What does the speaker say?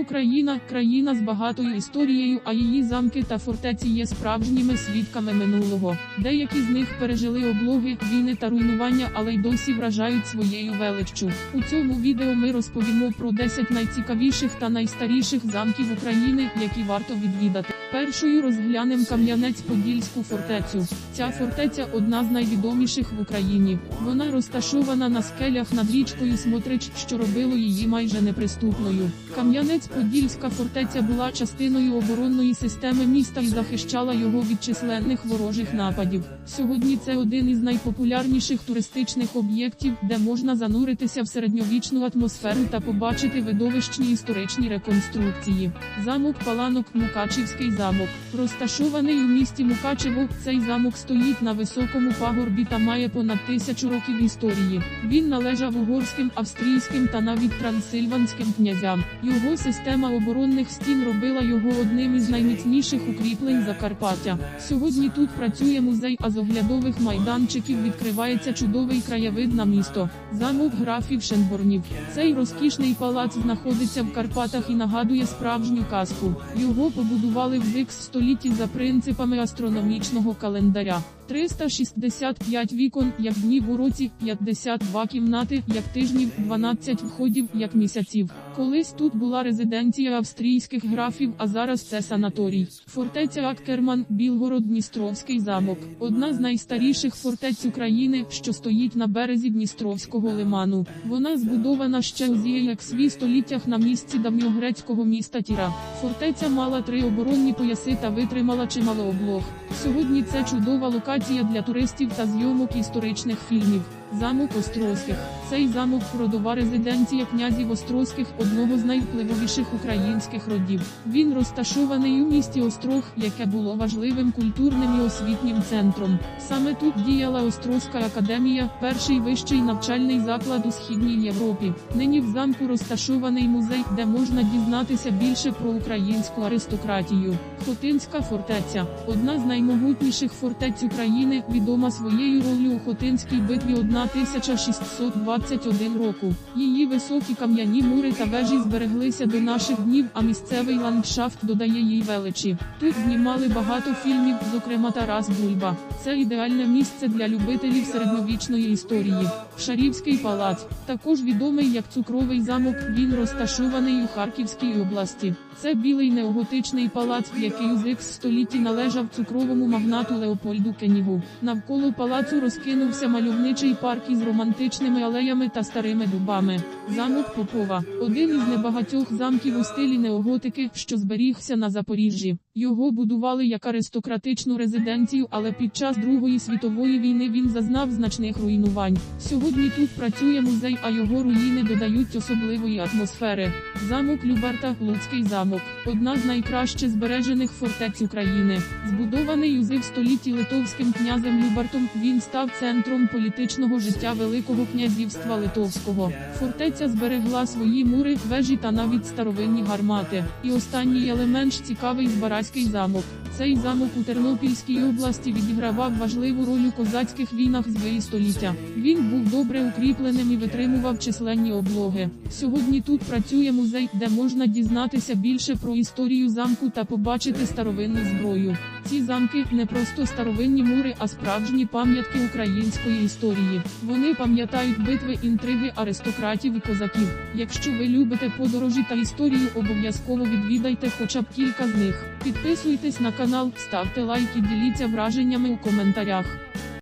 Україна країна з багатою історією, а її замки та фортеці є справжніми свідками минулого. Деякі з них пережили облоги, війни та руйнування, але й досі вражають своєю величчю. У цьому відео ми розповімо про 10 найцікавіших та найстаріших замків України, які варто відвідати. Першою розглянемо Кам'янець-Подільську фортецю. Ця фортеця одна з найвідоміших в Україні. Вона розташована на скелях над річкою Смотрич, що робило її майже неприступною. Кам'янець-Подільська фортеця була частиною оборонної системи міста і захищала його від численних ворожих нападів. Сьогодні це один із найпопулярніших туристичних об'єктів, де можна зануритися в середньовічну атмосферу та побачити видовищні історичні реконструкції. Замок Паланок Мукачівський замок, розташований у місті Мукачево, цей замок стоїть на високому пагорбі та має понад тисячу років історії. Він належав угорським, австрійським та навіть трансильванським князям. Його система оборонних стін робила його одним із найміцніших укріплень Закарпаття. Сьогодні тут працює музей, а з оглядових майданчиків відкривається чудовий краєвид на місто. Замок графів Шенборнів. Цей розкішний палац знаходиться в Карпатах і нагадує справжню казку. Його побудували в X столітті за принципами астрономічного календаря. 365 вікон, як днів у році, 52 кімнати, як тижнів, 12 входів, як місяців. Колись тут була резиденція австрійських графів, а зараз це санаторій. Фортеця Аккерман, Білгород, Дністровський замок. Одна з найстаріших фортець України, що стоїть на березі Дністровського лиману. Вона збудована ще у зієксві століттях на місці давньогрецького міста Тіра. Фортеця мала три оборонні пояси та витримала чимало облог. Сьогодні це чудова локація для туристів та зйомок історичних фільмів. Замок Острозьких. Цей замок родова резиденція князів Острозьких, одного з найвпливовіших українських родів. Він розташований у місті Острог, яке було важливим культурним і освітнім центром. Саме тут діяла Острозька академія, перший вищий навчальний заклад у східній Європі. Нині в замку розташований музей, де можна дізнатися більше про українську аристократію. Хотинська фортеця одна з наймогутніших фортець України, відома своєю роллю у Хотинській битві 1621 року. Її високі кам'яні мури та вежі збереглися до наших днів, а місцевий ландшафт додає їй величі. Тут знімали багато фільмів, зокрема Тарас Бульба. Це ідеальне місце для любителів середньовічної історії. Шарівський палац, також відомий як цукровий замок, він розташований у Харківській області. Це білий неоготичний палац, який у X столітті належав цукровому магнату Леопольду Кенігу. Навколо палацу розкинувся мальовничий парк із романтичними алеями та старими дубами. Замок Попова один із небагатьох замків у стилі неоготики, що зберігся на Запоріжжі. Його будували як аристократичну резиденцію, але під час Другої світової війни він зазнав значних руйнувань. Сьогодні тут працює музей, а його руїни додають особливої атмосфери. Замок Люберта, Луцький замок, одна з найкраще збережених фортець України. Збудований у зив столітті литовським князем Любартом, він став центром політичного життя Великого князівства Литовського. Фортеця зберегла свої мури, вежі та навіть старовинні гармати. І останній елемент цікавий Збаразький замок. Цей замок у Тернопільській області відігравав важливу роль у козацьких війнах з виї століття. Він був добре укріпленим і витримував численні облоги. Сьогодні тут працює музей, де можна дізнатися більше про історію замку та побачити старовинну зброю. Ці замки не просто старовинні мури, а справжні пам'ятки української історії. Вони пам'ятають битви, інтриги аристократів і козаків. Якщо ви любите подорожі та історію, обов'язково відвідайте хоча б кілька з них. Підписуйтесь на канал, ставте лайки, діліться враженнями у коментарях.